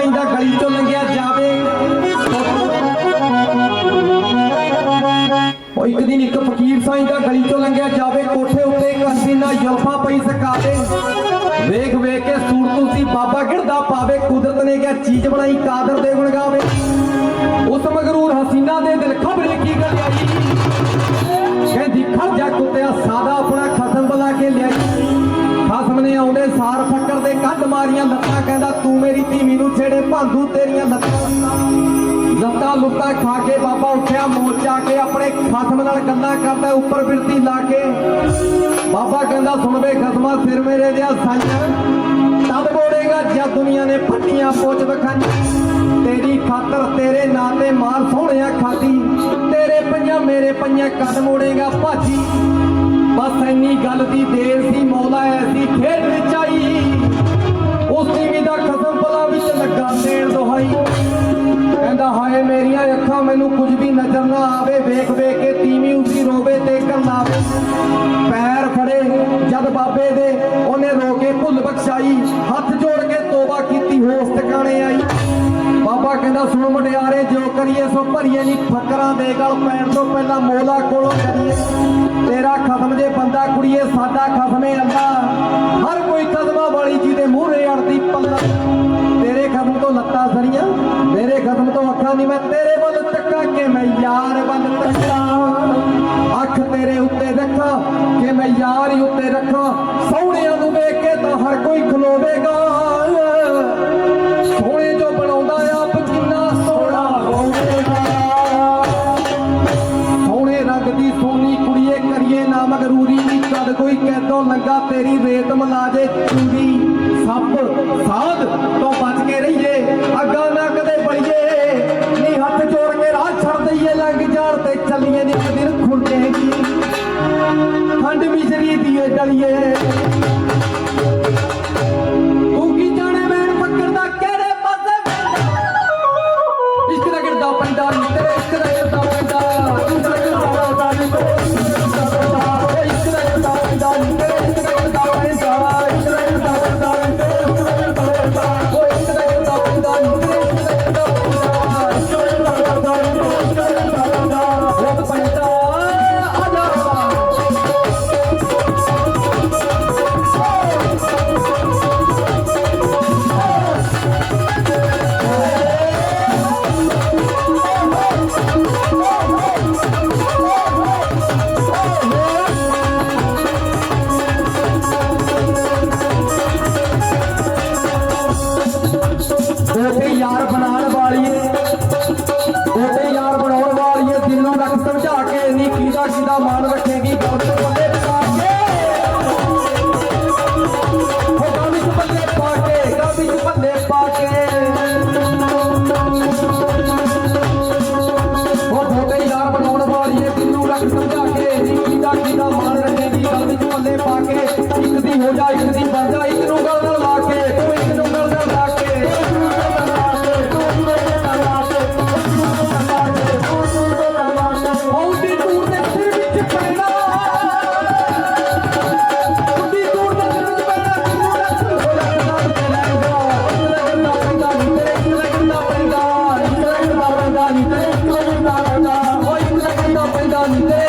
ਸਾਈਂ ਦਾ ਗਲੀ ਚੋਂ ਲੰਘਿਆ ਜਾਵੇ। ਉਹ ਇੱਕ ਦਿਨ ਇੱਕ ਫਕੀਰ ਸਾਈਂ ਦਾ ਗਲੀ ਚੋਂ ਲੰਘਿਆ ਜਾਵੇ, ਕੋਠੇ ਉੱਤੇ ਇੱਕ ਹਸੀਨਾ ਪਈ ਸਕਾਵੇ ਵੇਖ ਵੇਖ ਕੇ ਸੂਰਤ ਉਸਦੀ ਬਾਬਾ ਗਿਰਦਾ ਪਾਵੇ, ਕੁਦਰਤ ਨੇ ਕਿਆ ਚੀਜ਼ ਬਣਾਈ, ਕਾਦਰ ਦੇ ਗੁਣ ਗਾਵੇ। ਉਸ ਮਗਰੂਰ ਹਸੀਨਾ ਦੇ ਦਿਲ ਖਬਰੇ ਕੀ ਗੱਲ ਆਈ। ਕਹਿੰਦੀ, ਖੜ ਕੁੱਤਿਆ, ਸਾਦਾ ਆਪਣਾ ਖਸਮ ਬੁਲਾ ਕੇ ਲਿਆਈ ਖਸਮ ਆਉਂਦੇ, ਸਾਰ ਫੱਕਰ ਦੇ ਕੱਢ ਮਾਰੀਆਂ ਲੱਤਾਂ, ਕਹਿੰਦਾ ਤੂੰ ਮੇਰੀ ਧੀਮੀ ਨੂੰ ਛੇੜੇ ਭਾਂਦੂ ਤੇਰੀਆਂ ਲੱਤਾਂ। ਲੱਤਾਂ ਲੁੱਟਾਂ ਖਾ ਕੇ ਬਾਬਾ ਉੱਠਿਆ, ਮੋਰਚਾ ਕੇ ਆਪਣੇ ਖਸਮ ਨਾਲ ਗੱਲਾਂ ਕਰਦਾ, ਉੱਪਰ ਬਿਰਤੀ ਲਾ ਕੇ। ਬਾਬਾ ਕਹਿੰਦਾ, ਸੁਣ ਵੇ ਖਸਮਾ, ਸਿਰ ਮੇਰੇ ਦਿਆ ਸਾਈਆਂ ਤਦ ਬੋੜੇਗਾ ਜਦ ਦੁਨੀਆ ਨੇ ਫੱਟੀਆਂ ਪੋਚ ਵਖਾਈਆਂ ਤੇਰੀ ਖਾਤਰ ਤੇਰੇ ਨਾਂ ਤੇ ਮਾਰ ਸੋਹਣਿਆ ਖਾਦੀ ਤੇਰੇ ਪੰਜਾਂ ਮੇਰੇ ਪੰਜਾਂ ਕਦ ਮੋੜੇਗਾ ਭਾਜੀ। ਬਸ ਇੰਨੀ ਗੱਲ ਦੀ ਦੇਰ ਸੀ, ਮੌਲਾ ਐਸੀ ਖੇਡ ਵਿੱਚ ਆਈ। ਉਸ ਟੀਵੀ ਦਾ ਖਸਮ ਬਲਾ ਵਿੱਚ ਲੱਗਾ ਦੇਣ ਦੁਹਾਈ। ਕਹਿੰਦਾ, ਹਾਏ ਮੇਰੀਆਂ ਅੱਖਾਂ, ਮੈਨੂੰ ਕੁਝ ਵੀ ਨਜ਼ਰ ਨਾ ਆਵੇ। ਵੇਖ ਵੇਖ ਕੇ ਤੀਵੀਂ ਉਸੀ ਰੋਵੇ ਤੇ ਕੰਨਾਵੇ ਪੈਰ ਫੜੇ। ਜਦ ਬਾਬੇ ਦੇ ਉਹਨੇ ਰੋ ਕੇ ਭੁੱਲ ਬਖਸ਼ਾਈ, ਹੱਥ ਜੋੜ ਕੇ ਤੋਬਾ ਕੀਤੀ ਹੋਸ਼ ਟਿਕਾਣੇ ਆਈ। ਬਾਬਾ ਕਹਿੰਦਾ, ਸੁਣ ਮੁੰਡਿਆਰੇ ਜੋ ਕਰੀਏ ਸੋ ਭਰੀਏ ਨਹੀਂ ਫਕਰਾਂ ਦੇ ਗਲ ਪੈਣ ਤੋਂ ਪਹਿਲਾਂ ਮੋਲਾ ਕੋਲੋਂ ਕਰੀਏ। ਕੁੜੀਏ, ਸਾਡਾ ਖਸਮੇ ਅੱਲਾ। ਹਰ ਕੋਈ ਕਦਮਾਂ ਵਾਲੀ ਜਿਹਦੇ ਮੂਹਰੇ ਅੜਦੀ ਪੱਲਾ ਤੇਰੇ ਖਸਮ ਤੋਂ ਲੱਤਾਂ ਸਰੀਆਂ, ਮੇਰੇ ਖਸਮ ਤੋਂ ਅੱਖਾਂ ਨਹੀਂ ਮੈਂ ਤੇਰੇ ਵੱਲ ਤੱਕਾਂ ਕਿ ਮੈਂ ਯਾਰ ਵੱਲ ਤੱਕਾਂ। ਅੱਖ ਤੇਰੇ ਉੱਤੇ ਰੱਖਾਂ, ਕਿ ਮੈਂ ਯਾਰ ਹੀ ਉੱਤੇ ਰੱਖਾਂ। ਸੋਹਣਿਆਂ ਨੂੰ ਵੇਖ ਕੇ ਤਾਂ ਹਰ ਕੋਈ ਖਲੋਵੇਗਾ। ਕੋਈ ਲੰਗਾ ਤੇਰੀ ਰੇਤ ਮਲਾਜੇ ਚੂੜੀ ਸੱਪ ਸਾਧ ਤੋਂ ਬਚ ਕੇ ਰਹੀਏ, ਅੱਗਾ ਨਾ ਕਦੇ ਬੜੀਏ ਨੀ ਹੱਥ ਜੋੜ ਕੇ ਰਾਹ ਛੱਡ ਦਈਏ, ਲੰਘ ਜਾਣ ਤੇ ਚੱਲੀਏ ਨੀ ਇੱਕ ਦਿਨ ਖੁੱਲੇਗੀ ਠੰਡ ਮਿਸ਼ਰੀ ਦੀਏ ਡਲੀਏ। 안 돼.